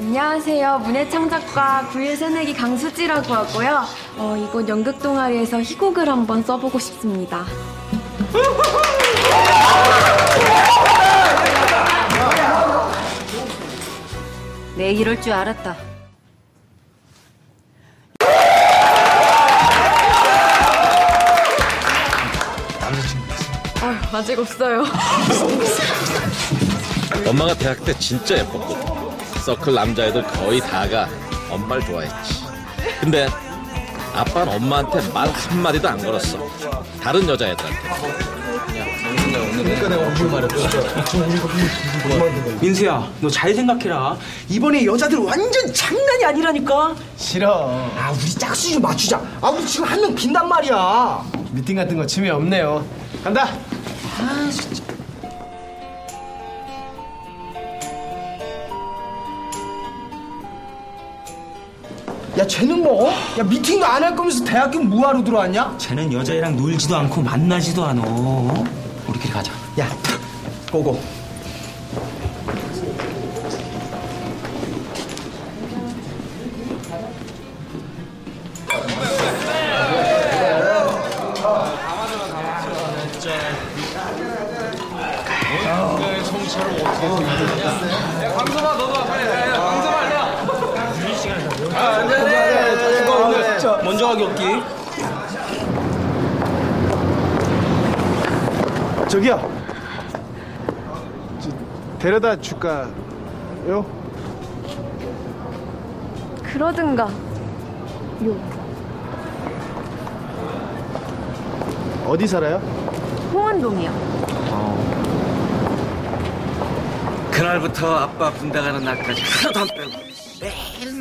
안녕하세요. 문예창작과 구일 새내기 강수지라고 하고요. 어, 이곳 연극 동아리에서 희곡을 한번 써보고 싶습니다. 내 이럴 줄 알았다. 어, 아직 없어요. 엄마가 대학 때 진짜 예뻤고 서클 남자애들 거의 다가 엄마를 좋아했지. 근데 아빠는 엄마한테 말 한마디도 안 걸었어. 다른 여자애들한테. 민수야, 너 잘 생각해라. 이번에 여자들 완전 장난이 아니라니까. 싫어. 아, 우리 짝수 좀 맞추자. 아, 우리 지금 한 명 빈단 말이야. 미팅 같은 거 취미 없네요. 간다. 야, 쟤는 뭐? 야, 미팅도 안 할 거면서 대학교 뭐하러 들어왔냐? 쟤는 여자애랑 놀지도 않고 만나지도 않어. 우리끼리 가자. 야, 고고. 먼 없기. 저기요. 저, 데려다 줄까요? 그러든가. 어디 살아요? 홍원동이요. 그날부터 아빠 군대 가는 날까지 하나도 안 빼고 매일